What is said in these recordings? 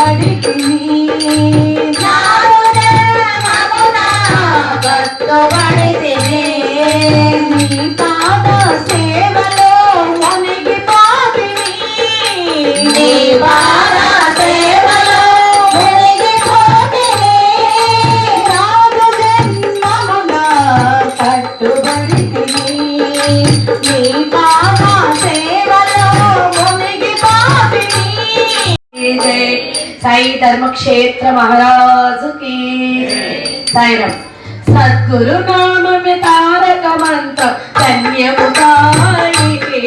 படிக்கிறேன் సాయి ధర్మక్షేత్ర మహారాజుకి సాయిరామ్ సద్గురు నామమే తారకమంత ధన్యము సాయికి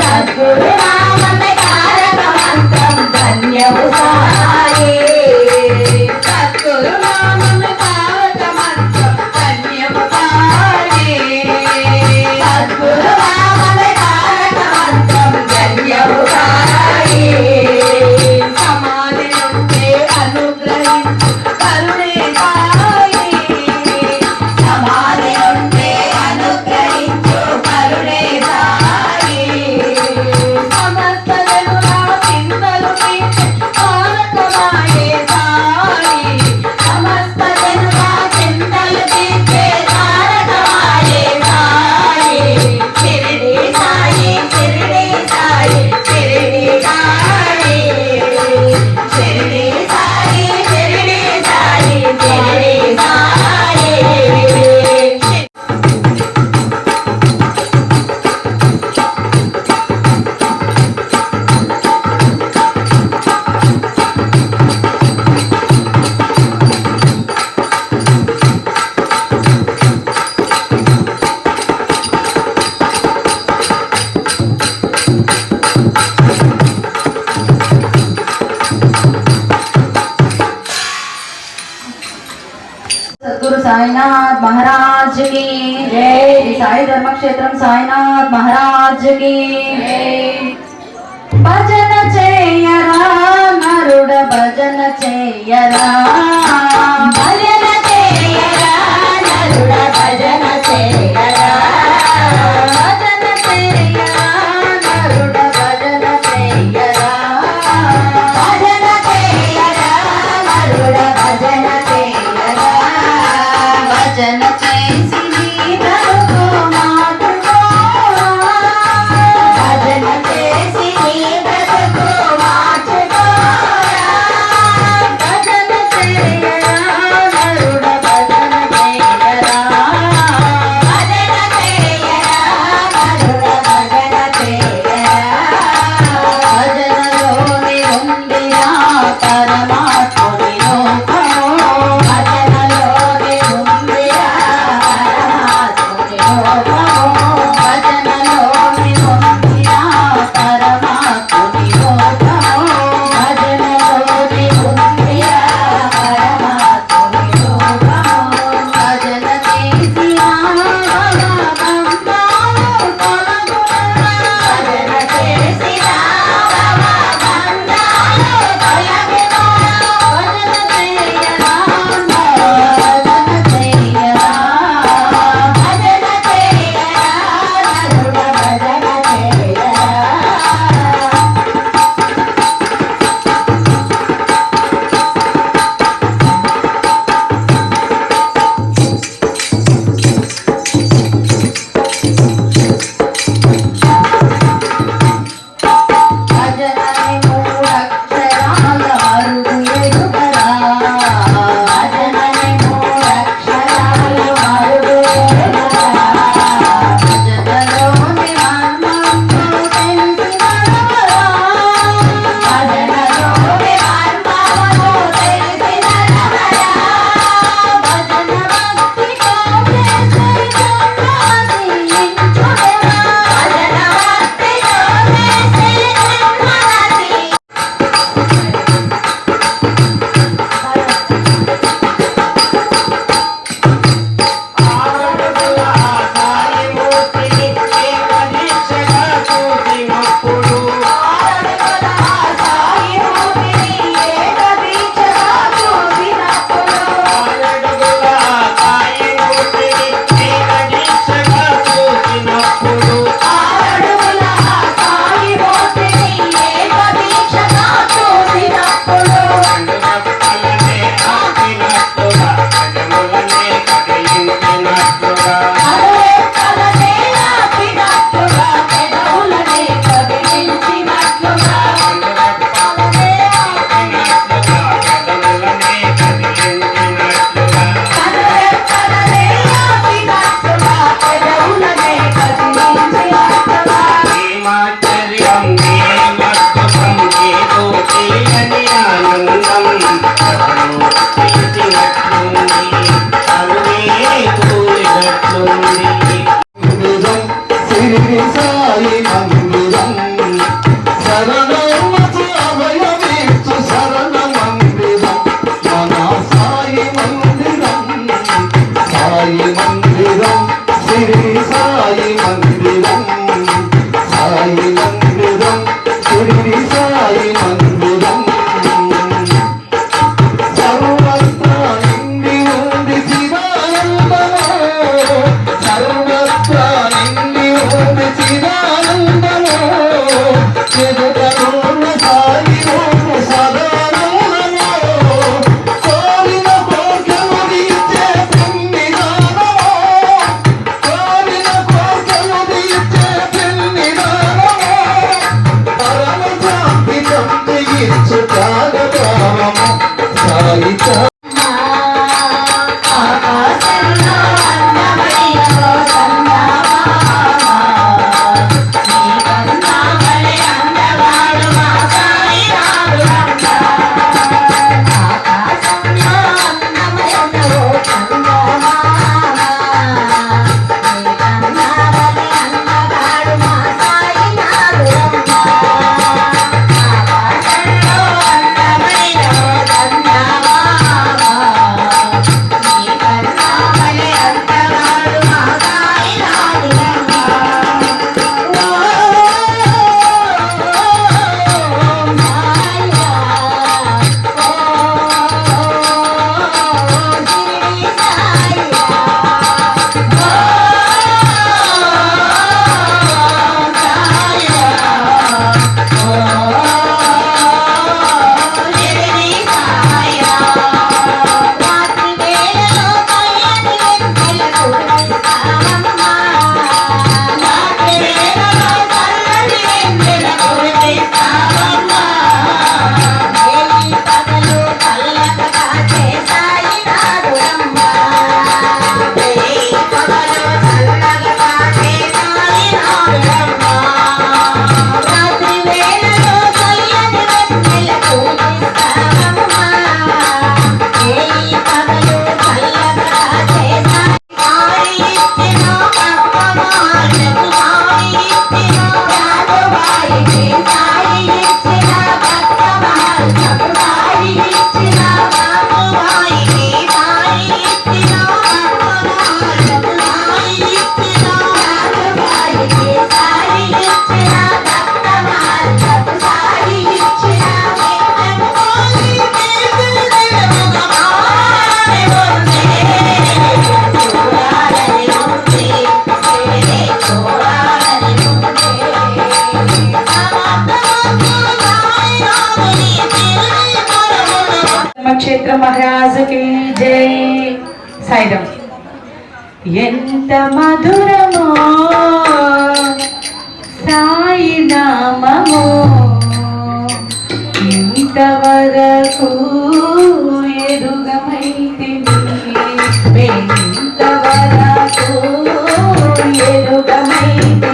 సద్గురు నామ సాయినాథ్ మహారాజ్కి సాయి ధర్మక్షేత్రం సాయినాథ్ మహారాజ్కి భజన చేయరా నరుడ భజన చేయరా భజన సాయి ఎంత మధురమో సాయి నామము ఇంతవరకు ఎరుగమైతే ఇంతవరకు ఎరుగమైతే